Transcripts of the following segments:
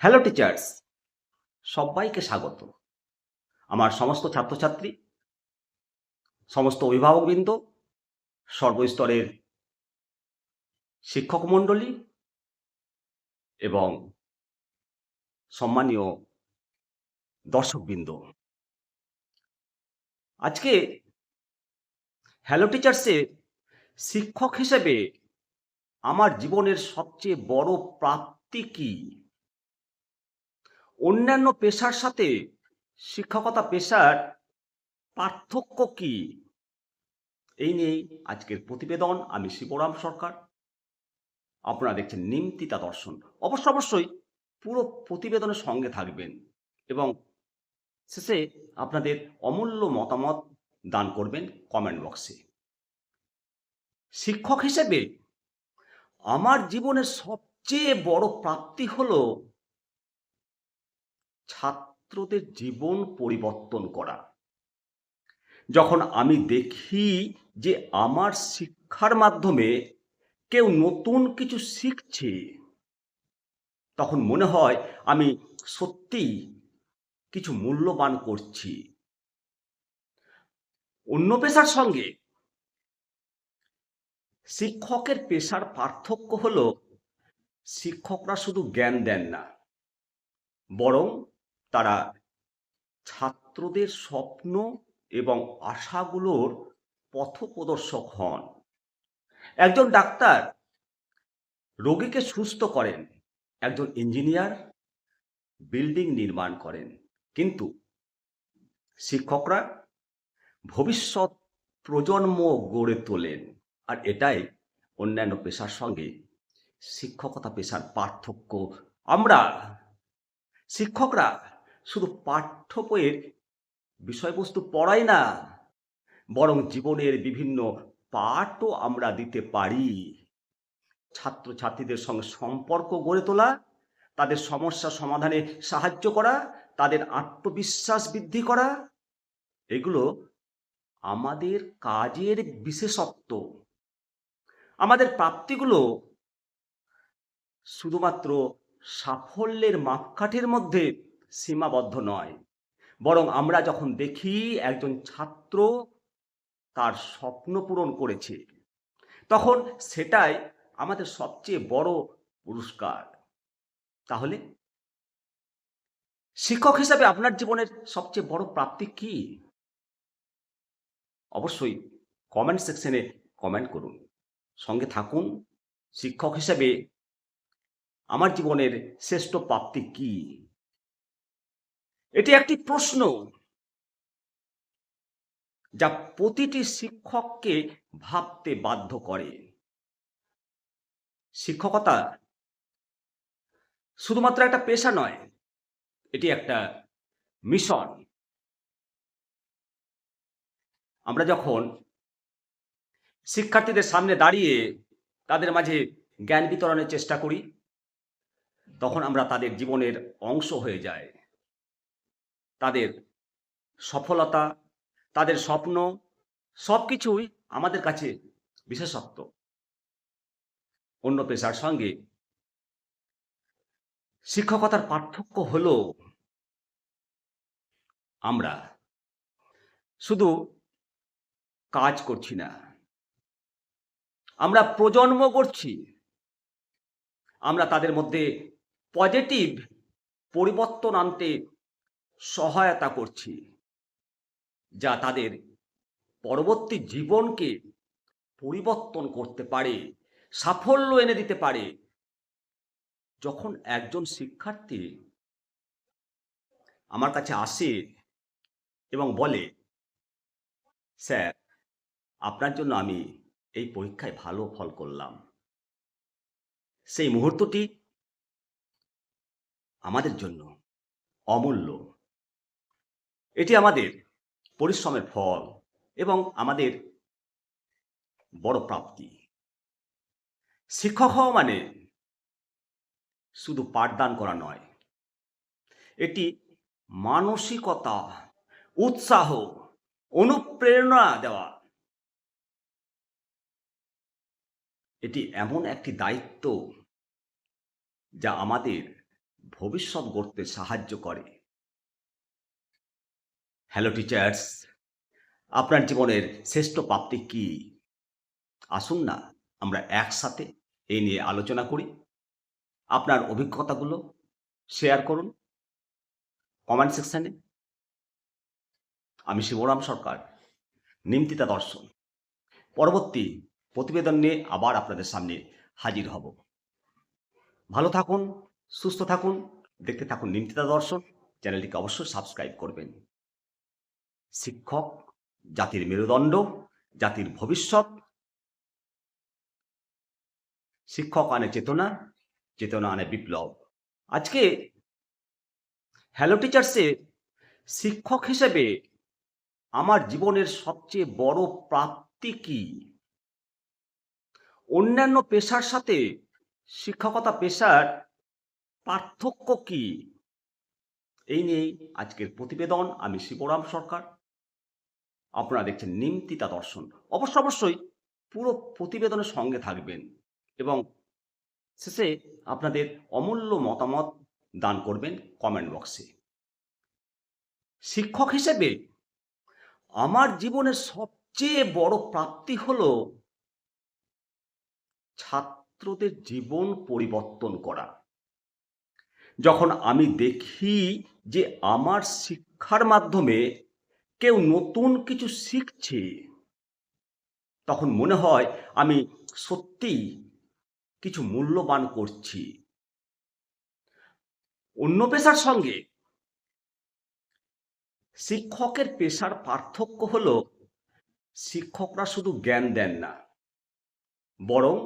Hello teachers সবাইকে স্বাগত। আমার সমস্ত ছাত্রছাত্রী, সমস্ত অভিভাবকবৃন্দ, সর্বস্তরের শিক্ষক মণ্ডলী এবং সম্মানীয় দর্শকবৃন্দ। আজকে হ্যালো টিচার্সে শিক্ষক হিসেবে আমার জীবনের সবচেয়ে বড় প্রাপ্তি কি? অন্যান্য পেশার সাথে শিক্ষকতা পেশার পার্থক্য কি? এই নিয়েই আজকের প্রতিবেদন। আমি শিবরাম সরকার। আপনারা দেখছেন নিমতিতা দর্শন। অবশ্য অবশ্যই পুরো প্রতিবেদনের সঙ্গে থাকবেন এবং শেষে আপনাদের অমূল্য মতামত দান করবেন কমেন্ট বক্সে। শিক্ষক হিসেবে আমার জীবনের সবচেয়ে বড় প্রাপ্তি হলো ছাত্রদের জীবন পরিবর্তন করা। যখন আমি দেখি যে আমার শিক্ষার মাধ্যমে কেউ নতুন কিছু শিখছে, তখন মনে হয় আমি সত্যিই কিছু মূল্যবান করছি। অন্য পেশার সঙ্গে শিক্ষকের পেশার পার্থক্য হলো, শিক্ষকরা শুধু জ্ঞান দেন না, বরং তারা ছাত্রদের স্বপ্ন এবং আশাগুলোর পথপ্রদর্শক হন। একজন ডাক্তার রোগীকে সুস্থ করেন, একজন ইঞ্জিনিয়ার বিল্ডিং নির্মাণ করেন, কিন্তু শিক্ষকরা ভবিষ্যৎ প্রজন্ম গড়ে তোলেন আর এটাই অন্যান্য পেশার সঙ্গে শিক্ষকতা পেশার পার্থক্য। আমরা শিক্ষকরা শুধু পাঠ্য বইয়ের বিষয়বস্তু পড়াই না, বরং জীবনের বিভিন্ন পাঠও আমরা দিতে পারি। ছাত্রছাত্রীদের সঙ্গে সম্পর্ক গড়ে তোলা, তাদের সমস্যা সমাধানে সাহায্য করা, তাদের আত্মবিশ্বাস বৃদ্ধি করা, এগুলো আমাদের কাজের বিশেষত্ব। আমাদের প্রাপ্তিগুলো শুধুমাত্র সাফল্যের মাপকাঠির মধ্যে সীমাবদ্ধ নয়। বরং আমরা যখন দেখি একজন ছাত্র তার স্বপ্ন পূরণ করেছে, তখন সেটাই আমাদের সবচেয়ে বড় পুরস্কার। তাহলে শিক্ষক হিসাবে আপনার জীবনের সবচেয়ে বড় প্রাপ্তি কি? অবশ্যই কমেন্ট সেকশনে কমেন্ট করুন। সঙ্গে থাকুন, শিক্ষক হিসাবে আমার জীবনের শ্রেষ্ঠ প্রাপ্তি কি? এটি একটি প্রশ্ন যা প্রতিটি শিক্ষককে ভাবতে বাধ্য করে। শিক্ষকতা শুধুমাত্র একটা পেশা নয়, এটি একটা মিশন। আমরা যখন শিক্ষার্থীদের সামনে দাঁড়িয়ে তাদের মাঝে জ্ঞান বিতরণের চেষ্টা করি, তখন আমরা তাদের জীবনের অংশ হয়ে যায় তাদের সফলতা, তাদের স্বপ্ন সব কিছুই আমাদের কাছে বিশেষত্ব। অন্য পেশার সঙ্গে শিক্ষকতার পার্থক্য হল আমরা শুধু কাজ করছি না, আমরা প্রজন্ম করছি আমরা তাদের মধ্যে পজিটিভ পরিবর্তন আনতে সহায়তা করছি, যা তাদের পরবর্তী জীবনকে পরিবর্তন করতে পারে, সাফল্য এনে দিতে পারে। যখন একজন শিক্ষার্থী আমার কাছে আসে এবং বলে, স্যার, আপনার জন্য আমি এই পরীক্ষায় ভালো ফল করলাম। সেই মুহূর্তটি আমাদের জন্য অমূল্য। এটি আমাদের পরিশ্রমের ফল এবং আমাদের বড় প্রাপ্তি। শিক্ষক হওয়া মানে শুধু পাঠদান করা নয়, এটি মানসিকতা, উৎসাহ, অনুপ্রেরণা দেওয়া। এটি এমন একটি দায়িত্ব যা আমাদের ভবিষ্যৎ গড়তে সাহায্য করে। হ্যালো টিচার্স আপনার জীবনের শ্রেষ্ঠ প্রাপ্তি কি? আসুন না, আমরা একসাথে এই নিয়ে আলোচনা করি। আপনার অভিজ্ঞতাগুলো শেয়ার করুন। কমেন্ট সেকশানে আমি শিবরাম সরকার, নিমতিতা দর্শন। পরবর্তী প্রতিবেদন নিয়ে আবার আপনাদের সামনে হাজির হব। ভালো থাকুন, সুস্থ থাকুন, দেখতে থাকুন নিমতিতা দর্শন। চ্যানেলটিকে অবশ্যই সাবস্ক্রাইব করবেন। শিক্ষক, জাতির মেরুদণ্ড, জাতির ভবিষ্যৎ। শিক্ষক আনে চেতনা চেতনা আনে বিপ্লব। আজকে হ্যালো টিচার্সে শিক্ষক হিসেবে আমার জীবনের সবচেয়ে বড় প্রাপ্তি কি? অন্যান্য পেশার সাথে শিক্ষকতা পেশার পার্থক্য কি? এই নিয়েই আজকের প্রতিবেদন আমি শিবরাম সরকার। আপনারা দেখছেন নিমতিতা দর্শন। অবশ্য অবশ্যই পুরো প্রতিবেদনের সঙ্গে থাকবেন এবং শেষে আপনাদের অমূল্য মতামত দান করবেন কমেন্ট বক্সে শিক্ষক হিসেবে আমার জীবনের সবচেয়ে বড় প্রাপ্তি হল ছাত্রদের জীবন পরিবর্তন করা। যখন আমি দেখি যে আমার শিক্ষার মাধ্যমে কেউ নতুন কিছু শিখছে, তখন মনে হয় আমি সত্যিই কিছু মূল্যবান করছি। অন্য পেশার সঙ্গে শিক্ষকের পেশার পার্থক্য হল, শিক্ষকরা শুধু জ্ঞান দেন না, বরং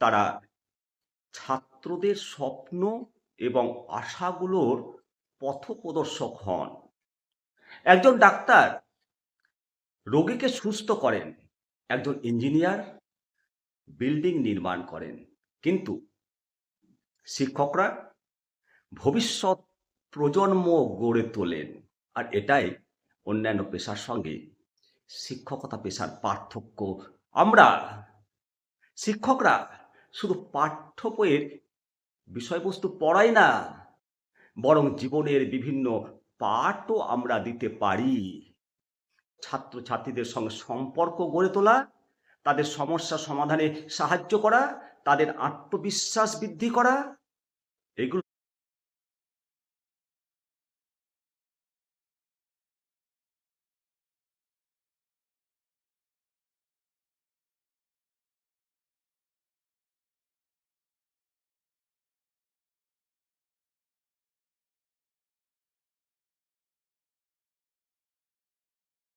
তারা ছাত্রদের স্বপ্ন এবং আশাগুলোর পথপ্রদর্শক হন। একজন ডাক্তার রোগীকে সুস্থ করেন, একজন ইঞ্জিনিয়ার বিল্ডিং নির্মাণ করেন, কিন্তু শিক্ষকরা ভবিষ্যৎ প্রজন্ম গড়ে তোলেন। আর এটাই অন্যান্য পেশার সঙ্গে শিক্ষকতা পেশার পার্থক্য। আমরা শিক্ষকরা শুধু পাঠ্য বইয়ের বিষয়বস্তু পড়াই না, বরং জীবনের বিভিন্ন পাঠও আমরা দিতে পারি। ছাত্রছাত্রীদের সঙ্গে সম্পর্ক গড়ে তোলা, তাদের সমস্যা সমাধানে সাহায্য করা, তাদের আত্মবিশ্বাস বৃদ্ধি করা, এগুলো